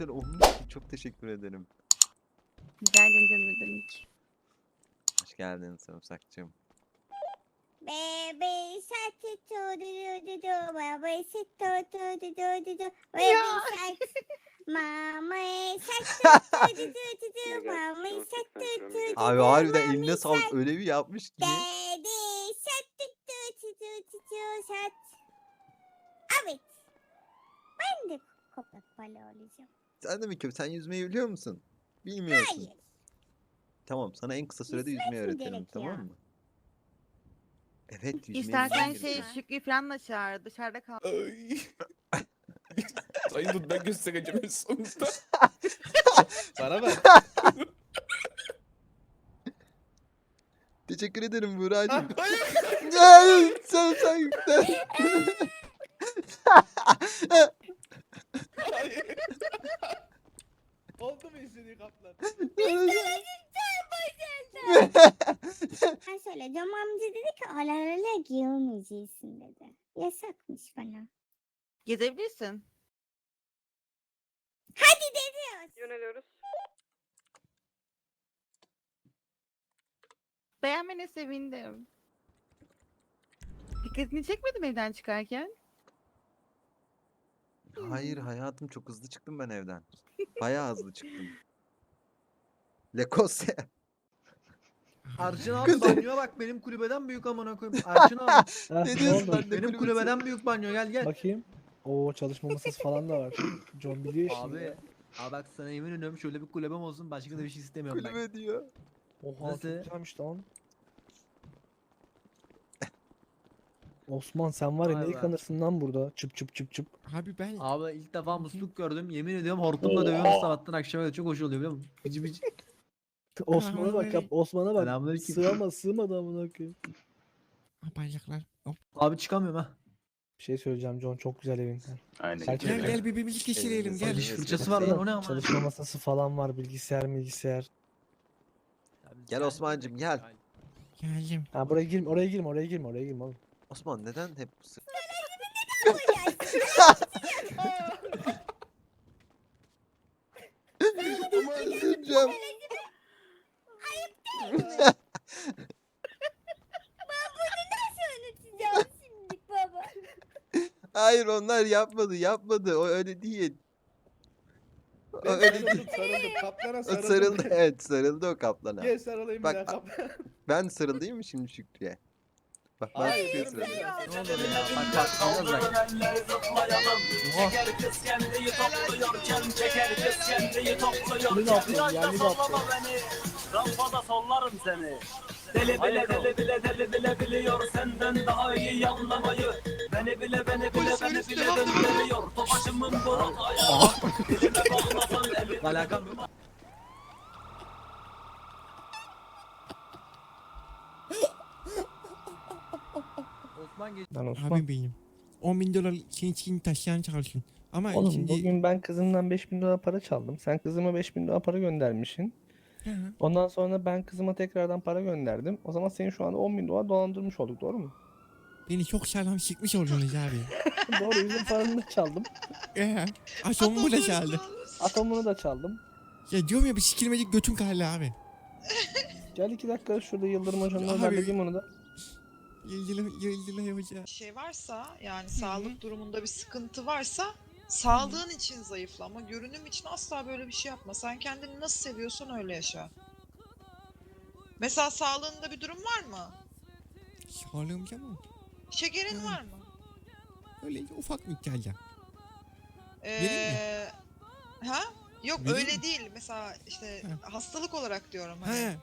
güzel olmuş ki çok teşekkür ederim. Rica ederim canım demek. Hoş geldin sarımsakçığım. Baby shark do do do do do baby shark do do do do do do baby shark Mama shark do do do do do mama shark do do do Abi do, harbiden eline sağlık öyle bir yapmış ki. Do do do do shark Evet Ben de köpek balığı olacağım Sen de mi köpek? Sen yüzmeyi biliyor musun? Bilmiyorsun. Hayır Tamam sana en kısa sürede Yüzmek yüzmeyi mi öğretirim gerekiyor? tamam mı? Evet yüzmeyi İstersen bilmen şey gerekiyor. Şükrü falan da çağır. Dışarıda kal. Ay. Sayın dur ben göstereceğim en sonunda. Bana bak. Teşekkür ederim Buğra'cığım. Hayır. Ay, sen sen sen. Hayır. Oldu mu istediği kaplan? Ben söyleyeceğim amca dedi ki alarla giyemeyeceksin dedi Yasakmış bana Gezebilirsin. Hadi dedi Yöneliyoruz. Beğenmene sevindim. Dikkatini çekmedim evden çıkarken. Hayır hayatım çok hızlı çıktım ben evden. Bayağı hızlı çıktım. Lekose. Arçın abi Kız- banyoya bak benim kulübeden büyük amına koyayım. Arçın abi Ne diyorsun oldu? lan? Ne benim kulübesi? kulübeden büyük banyo gel gel. Bakayım. Oo çalışma masası falan da var. John biliyor işini. Abi Abi bak sana yemin ediyorum şöyle bir kulübem olsun başka da bir şey istemiyorum ben. Kulübe diyor. Oha Nasıl? çok güzelmiş lan. Osman sen var ya Vay ne be. yıkanırsın lan burada. Çıp çıp çıp çıp. Abi ben Abi ilk defa musluk gördüm yemin ediyorum hortumla dövüyorum sabahtan akşama kadar çok hoş oluyor biliyor musun? Bici bici. Osman'a bak yap. Osman'a bak. Selamünaleyküm. Sığama sığmadı amına koyayım. bayraklar. Hop. Abi çıkamıyorum ha. Bir şey söyleyeceğim John çok güzel evin. Aynen. Gel Evet. gel birbirimizi keşileyelim gel. Diş fırçası var lan o ne ama. Çalışma masası falan var. Bilgisayar bilgisayar. Gel Osman'cım gel. Geldim. Ha buraya girme oraya girme oraya girme oraya girme oğlum. Osman neden hep bu sı- Aman üzüleceğim. Unutacağım şimdi baba Hayır onlar yapmadı yapmadı o öyle değil. O öyle değil. sarıldım. Kaplana O sarıldı evet sarıldı o kaplana. Gel sarılayım Bak, bir daha kaplana. Ben sarılayım mı şimdi Şükrü'ye? Bak ben Hayır, sarılayım. Ne oluyor ya? Bak bak bana bırak. Bunu ne yapıyorsun? Yerli mi yapıyorsun? Rampada sollarım seni. Deli bile deli bile deli bile biliyor senden daha iyi anlamayı. Beni bile beni bile beni bile döndürüyor. Topaşımın burun ayağı. Dilime bağlasan elini. Alakam yok. Osman geç. Ben Osman. Abi benim. 10 bin dolar senin için taşıyan çalışın. Ama Oğlum şimdi... bugün ben kızımdan 5000 dolar para çaldım. Sen kızıma 5000 dolar para göndermişsin. Hı hı. Ondan sonra ben kızıma tekrardan para gönderdim. O zaman senin şu anda 10 bin dolar dolandırmış olduk doğru mu? Beni çok sağlam sıkmış oldunuz abi. doğru yüzün paranı da çaldım. Ee, atomumu da çaldı. Atomunu da çaldım. Ya diyorum ya bir sikilmecik götün kaldı abi. Gel iki dakika şurada Yıldırım Hocam'la Abi. halledeyim onu da. Yıldılı yıldılı hoca. şey varsa yani sağlık durumunda bir sıkıntı varsa sağlığın için zayıfla ama görünüm için asla böyle bir şey yapma. Sen kendini nasıl seviyorsan öyle yaşa. Mesela sağlığında bir durum var mı? Sağlığımca mı? Şekerin Hı. var mı? Öyle ufak miktarda. Vereyim mi? Ee, ha? Yok Vereyim öyle mi? değil. Mesela işte Ha. hastalık olarak diyorum. Hani. He.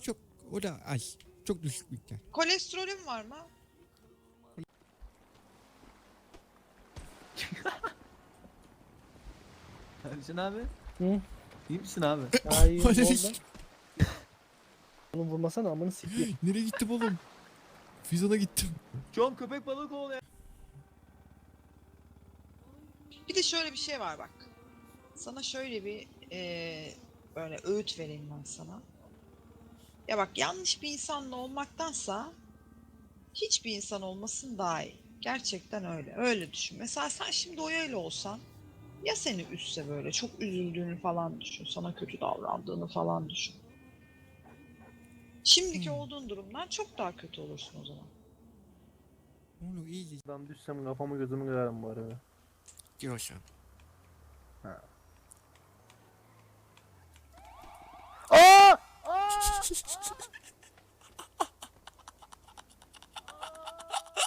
Çok o da az. Çok düşük miktar. Kolesterolün var mı? Erçin abi. Hı? İyi misin abi? Ay iyi oldu. Oğlum vurmasana amını sikeyim. Nereye gittim oğlum? Füzyona gittim. John köpek balığı kovalıyor. Bir de şöyle bir şey var bak. Sana şöyle bir eee, böyle öğüt vereyim ben sana. Ya bak yanlış bir insanla olmaktansa hiçbir insan olmasın daha iyi. Gerçekten öyle. Öyle düşün. Mesela sen şimdi Oya ile olsan Ya seni üzse böyle çok üzüldüğünü falan düşün. Sana kötü davrandığını falan düşün. Şimdiki olduğun durumdan çok daha kötü olursun o zaman. Oğlum iyice Ben düşsem kafamı gözümü kırarım bu arada. diyorsun.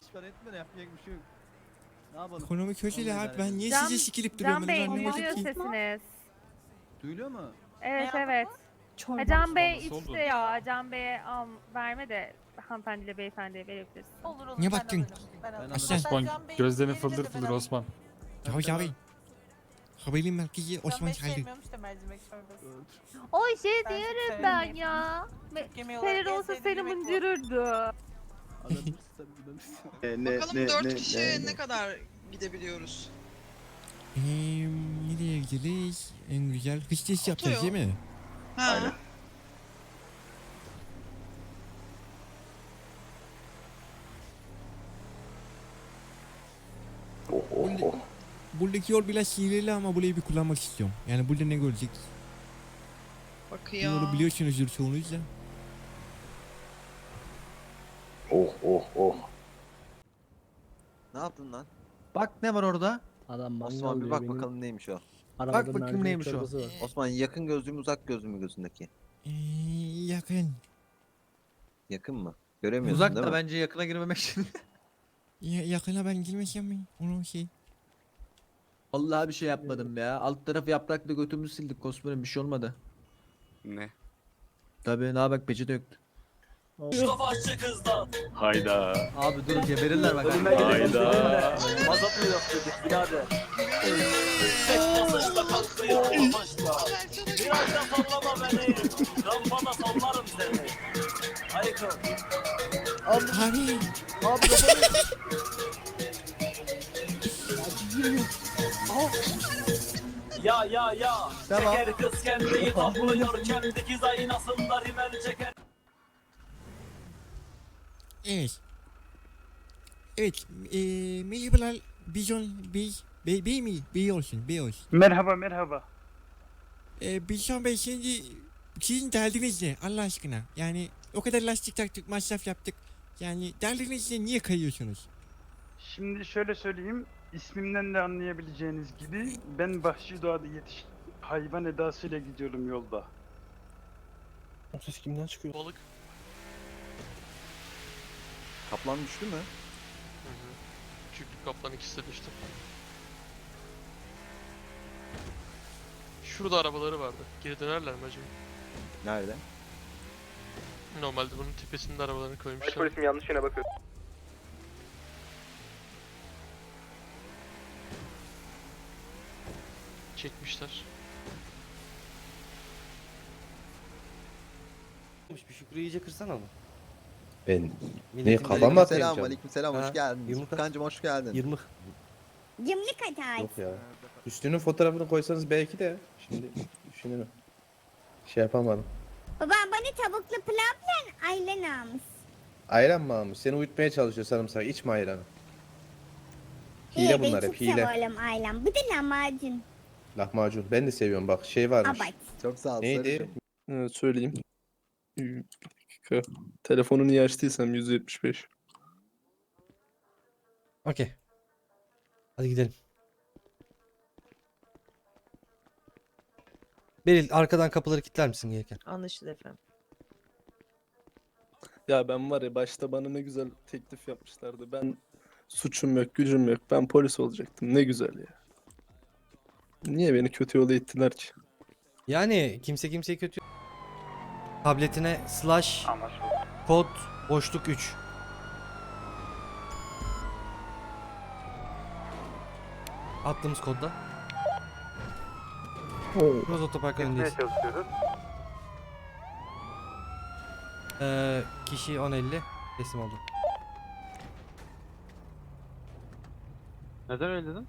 Çıkar etme de yapacak bir şey yok. Ne yapalım? Ekonomi kötü de abi ben niye Can- size sikilip duruyorum Can ben Bey anlamadım duyuyor ki. sesiniz. Duyuluyor mu? Evet evet. Ha, Can Bey içti ya. Can Bey'e al, verme de hanımefendiyle beyefendiye verebilirsin. Olur olur. Niye ben baktın? alırım, Ben alırım. Aslan. Hatta Osman Can Bey'in gözlerin yerine de fıldır ben fıldır. Osman. Tabii tabii. Haberin merkezi Osman Çaylı. mercimek çorbası. O şey Ben diyorum ben ya. Yemeği olarak Senin en olsa sevdiğim seni yemek bu. mıncırırdı. Gidebilirsin. Bakalım dört kişiye ne kadar gidebiliyoruz? Eee nereye gideriz? En güzel test yapacağız değil mi? Ha. Burada- Buradaki yol biraz sihirli ama burayı bir kullanmak istiyorum. Yani burada ne görecek? Bu Bakıyor. yolu biliyorsunuzdur çoğunuz da. Ne yaptın lan? Bak ne var orada? Adam Osman bir bak bakalım neymiş o. Bak bakayım neymiş o. Osman yakın gözlü mü uzak gözlü mü gözündeki? Eee yakın. Yakın mı? Göremiyorsun Uzak değil da bence yakına girmemek için. Ya, yakına ben girmesem mi? Onun şey. Vallahi bir şey yapmadım ya. Alt tarafı yaprakla götümüzü sildik Kosmer'in bir şey olmadı. Ne? Tabii daha bak peçete döktü. Mustafa Aşçı kızdan. Hayda. Abi dur geberirler bak. Hayda. mu yok dedik birader. Tek basışla kalkıyor başla. Biraz da sallama beni. Rampada sallarım seni. Haykır. Abi. Ya ya ya. Tamam. Şeker kız kendini topluyor. Kendi dikiz aynasında rimel çeker. Evet. Evet. Eee merhabalar. Bizon Bey. Bey, bey mi? Bey olsun. Bey olsun. Merhaba merhaba. Eee Bizon Bey şimdi sizin derdiniz ne Allah aşkına? Yani o kadar lastik taktık, masraf yaptık. Yani derdiniz ne? Niye kayıyorsunuz? Şimdi şöyle söyleyeyim. İsmimden de anlayabileceğiniz gibi ben Vahşi Doğa'da yetiştim. Hayvan edasıyla gidiyorum yolda. O ses kimden çıkıyor? Balık. Kaplan düştü mü? Küçük kaplan ikisi de düştü. Şurada arabaları vardı. Geri dönerler mi acaba? Nerede? Normalde bunun tepesinde arabalarını koymuşlar. yanlış yöne bakıyor. Çekmişler. Bir Şükrü iyice kırsana mı? Ben Milletin kafam mı atayım Selam, canım? aleyküm selam, hoş Ha, geldin. yumurta. Furkancım hoş geldin. Yırmık. Cımlık atar. Yok ya. Üstünün fotoğrafını koysanız belki de şimdi düşünürüm. Şey yapamadım. Babam bana tavuklu pilavla ayran almış. Ayran mı almış? Seni uyutmaya çalışıyor sarımsak. İçme ayranı. Hile bunlar hep hile. severim ayran. Bu da lahmacun. Lahmacun. Ben de seviyorum bak. Şey varmış. Abart. Çok sağ ol. Neydi? sarışın. Evet, söyleyeyim. Bir dakika. Telefonu niye açtıysam 175. Okey. Hadi gidelim. Beril arkadan kapıları kilitler misin gelirken? Anlaşıldı efendim. Ya ben var ya başta bana ne güzel teklif yapmışlardı. Ben suçum yok, gücüm yok. Ben polis olacaktım. Ne güzel ya. Niye beni kötü yola ittiler ki? Yani kimse kimseyi kötü tabletine slash kod boşluk 3 attığımız kodda Burası otoparkın önündeyiz. Ee, kişi 1050 teslim oldu. Neden öyle dedin?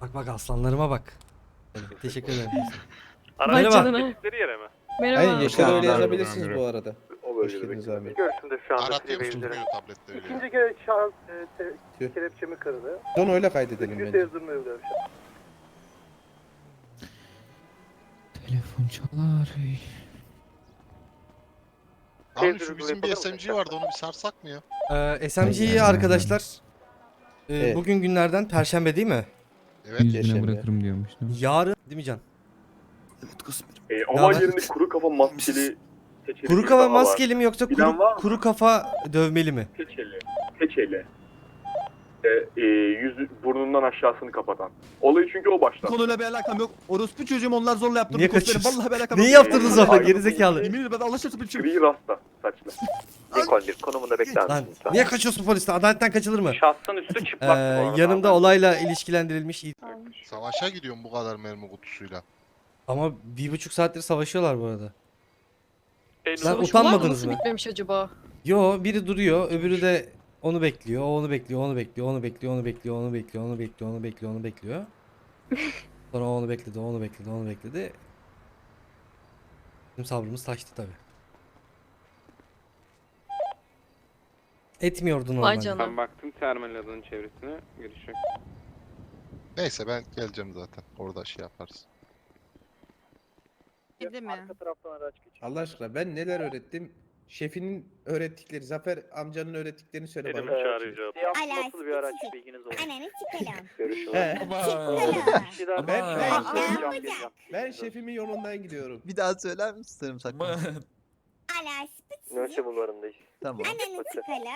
Bak bak aslanlarıma bak. Teşekkür ederim. Vay Merhaba. canına. Aynen Merhaba. Yaşar öyle yazabilirsiniz bu arada. Hoş geldiniz amirim. Görüşümde şu anda Aratıyor öyle. İkinci kere şans e, te, Tüh. kelepçemi kırdı. Onu öyle kaydedelim Üçüncü bence. şu an. Telefon çalar. Abi şu bizim bir SMG vardı onu bir sarsak mı ya? Ee, SMG'yi arkadaşlar e, Evet. bugün günlerden perşembe değil mi? Evet. Yaşam ya. diyormuştum. Yarın değil mi Can? Evet kosmerim. E, ama yerine kuru kafa maskeli Kuru kafa maskeli mi yoksa Bilen kuru, mı? kuru kafa dövmeli mi? Keçeli. Keçeli. E, yüz burnundan aşağısını kapatan. Olayı çünkü o başlattı. Konuyla bir alakam yok. Orospu çocuğum onlar zorla yaptırdı Niye kaçıyorsun? Vallahi bir alakam Neyi yok. yaptırdınız ona gerizekalı? Yemin ederim ben Allah aşkına bir şey Gri rasta saçlı. Lincoln 1 konumunda bekler Lan niye kaçıyorsun polisten? Adaletten kaçılır mı? Şahsın üstü Ee, çıplak. bu arada. yanımda olayla ilişkilendirilmiş Savaşa gidiyorum bu kadar mermi kutusuyla. ama bir buçuk saattir savaşıyorlar bu arada. Lan uzun- utanmadınız mı? bitmemiş acaba? Yo biri duruyor öbürü de onu bekliyor, onu bekliyor, onu bekliyor, onu bekliyor, onu bekliyor, onu bekliyor, onu bekliyor, onu bekliyor, onu bekliyor. Sonra onu bekledi, onu bekledi, onu bekledi. Bizim sabrımız taştı tabi. Etmiyordu normalde. canına. baktım termal alanın çevresine. Görüşürüz. Neyse ben geleceğim zaten. Orada şey yaparız. Değil mi? Arka taraftan araç geçiyor. Allah aşkına ben neler öğrettim? Şefinin öğrettikleri, Zafer amcanın öğrettiklerini söyle bana. çağıracağım. Ala, Nasıl bir araç sıçacak. bilginiz olsun. Ananı çıkalım. Görüşürüz. He. Çıkalım. Ben, ben, Aa, şefim- yapacak. ben şefimin yolundan gidiyorum. Bir daha söyler misin sarımsak? Ala, Üniversite sıçacak. bulvarındayız. tamam. Ananı çıkalım.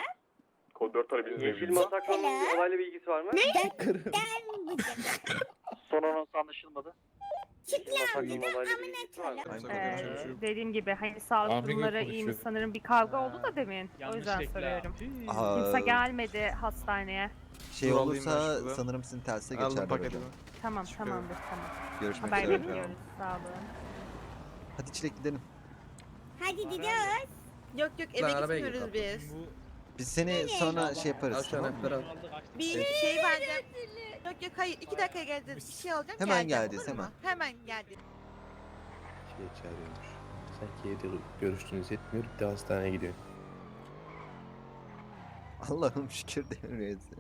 Kod 4 arabiniz Yeşil Masaklan'ın olayla bir ilgisi var mı? Den bıcak. Son anons anlaşılmadı. Bir de amına. Ee, dediğim gibi hani sağlık Abi durumları iyi mi sanırım bir kavga oldu da demin. O yüzden soruyorum. Kimse gelmedi hastaneye. Şey Dur alayım ben olursa şurada. sanırım sizin terse Aldım geçer paketimi. Tamam tamamdır tamam. Görüşmek Haber üzere. bekliyoruz. Sağ olun. Hadi çilek gidelim. Hadi gidiyoruz. Yok yok eve Lan arabaya gitmiyoruz biz. Biz seni sonra şey yaparız. Şu tamam mı? anahtarı al. Bir şey vereceğim. Yok yok hayır iki dakika geleceğiz. Bir şey alacağım Hemen geleceğim, geleceğiz, olur mu? hemen. Hemen geldi. Şey çağırıyormuş. Sanki evde görüştüğünüz yetmiyor. Bir de hastaneye gidiyor. Allah'ım şükür devriyesi.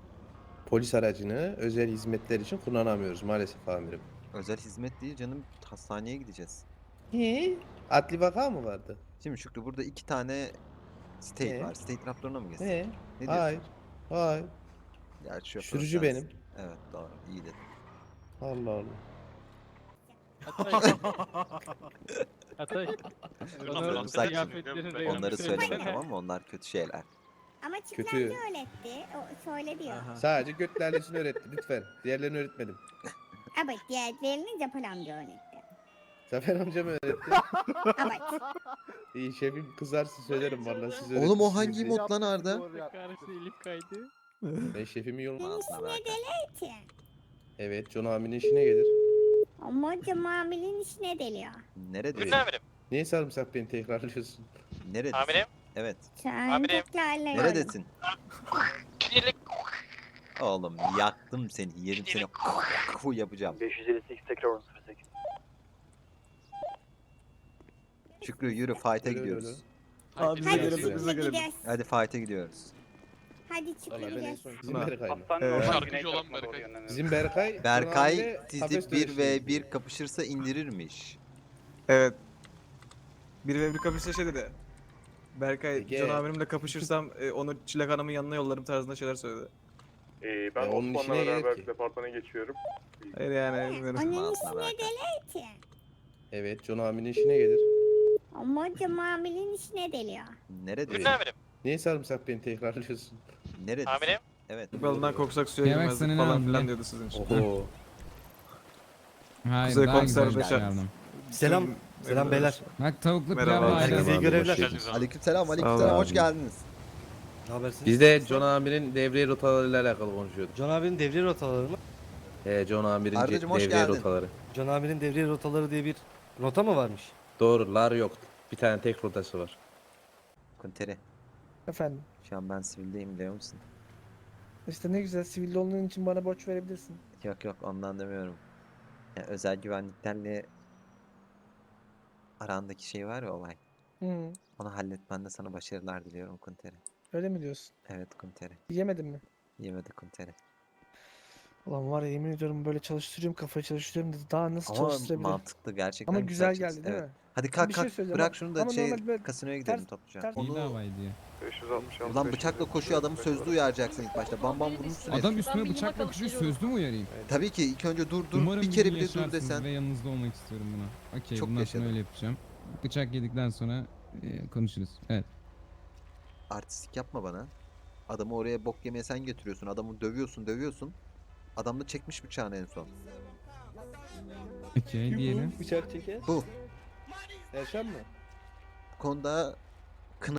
Polis aracını özel hizmetler için kullanamıyoruz maalesef amirim. Özel hizmet değil canım. Hastaneye gideceğiz. Niye? Adli vaka mı vardı? Şimdi Şükrü burada iki tane state Ee? var. State raptoruna mı geçsin? Ne? Ne diyorsun? Hayır. Hayır. Gerçi şoför Sürücü sensin. benim. Evet doğru. iyi dedin. Allah Allah. Sarımsak onları söyleme tamam mı? Onlar kötü şeyler. Ama Kötü. öğretti. O söyle diyor. Sadece göt lalesini öğretti lütfen. Diğerlerini öğretmedim. Evet diğerlerini Japon amca öğretti. Zafer amca mı öğretti? Evet. İyi şefim kızarsa söylerim vallahi siz Oğlum o hangi mod lan Arda? Ben şefimin yolunu... Senin Ağzına işine bırak. deli ki. Evet John abinin işine gelir. Ama Cemal'in işine deliyor. Neredesin? Niye sarımsak beni tekrarlıyorsun? Neredesin? Evet. Sen tekrarla. Neredesin? Oğlum yaktım seni. Yerim seni. Kuh yapacağım. 558 tekrar 1008. Şükrü yürü fight'a Öyle, gidiyoruz. Hadi bize gidiyoruz. Hadi fight'a gidiyoruz. Hadi gidiyoruz. son bizim Berkay mı? Evet. Şarkıcı olan Berkay. Bizim Berkay... Berkay sizi kafes 1 dövüşüyor. v 1 kapışırsa indirirmiş. Evet. Bir ve bir kapışsa şey dedi. Berkay, Ege. Can abimle kapışırsam e, onu Çilek Hanım'ın yanına yollarım tarzında şeyler söyledi. Ee, ben Ya onun Osman'la işine gelir beraber ki. departmana geçiyorum. Hayır yani bilmiyorum. Onun işine deli ki. Evet John abinin işine gelir. Ama Cemal'in işine deliyor. Neredesin? Niye sarımsak beni tekrarlıyorsun? Neredesin? Evet. Balından koksak suya Yemek girmezdik falan filan diyordu sizin için. Oho. Hayır Kuzey daha komiser güzel şey Beşer. aldım. Selam. Selam beyler. Bak tavuklu Merhaba. pilav var. Herkese iyi görevler. Aleykümselam, aleykümselam. Hoş geldiniz. Ne habersiniz? Biz de John abinin devriye rotalarıyla alakalı konuşuyorduk. John abinin devriye rotaları mı? He John abinin ce- hoş devriye geldin. rotaları. John abinin devriye rotaları diye bir rota mı varmış? Doğru lar yok. Bir tane tek rotası var. Kunteri. Efendim. Şu an ben sivildeyim biliyor musun? İşte ne güzel sivil olduğun için bana borç verebilirsin. Yok yok ondan demiyorum. Ya, özel güvenliklerle arandaki şey var ya olay. Hı. Onu halletmende sana başarılar diliyorum Kuntere. Öyle mi diyorsun? Evet Kuntere. Yemedin mi? Yemedi Kuntere. Ulan var ya yemin ediyorum böyle çalıştırıyorum kafayı çalıştırıyorum dedi. Daha nasıl Ama çalıştırabilirim? mantıklı gerçekten Ama güzel çalıştı. geldi değil Evet. mi? Hadi Bir kalk şey kalk söyleyeceğim bırak ama- şunu da ama şey normal böyle kasinoya gidelim ters- topluca. ters- İyi Onu davaydı ya. 566 Ulan bıçakla koşuyor adamı sözlü uyaracaksın ilk başta. Bam bam vurmuşsun Adam herif. üstüme bıçakla koşuyor sözlü mü uyarayım? Tabii ki ilk önce dur dur Umarım bir kere bile dur desen. ve yanınızda olmak istiyorum buna. Okey Çok bundan yaşadım. sonra öyle yapacağım. Bıçak yedikten sonra e, konuşuruz. Evet. Artistik yapma bana. Adamı oraya bok yemeye sen götürüyorsun. Adamı dövüyorsun dövüyorsun. Adam da çekmiş bıçağını en son. Okey diyelim. Bıçak çeker. Bu. Erşan mı? Bu konuda kına...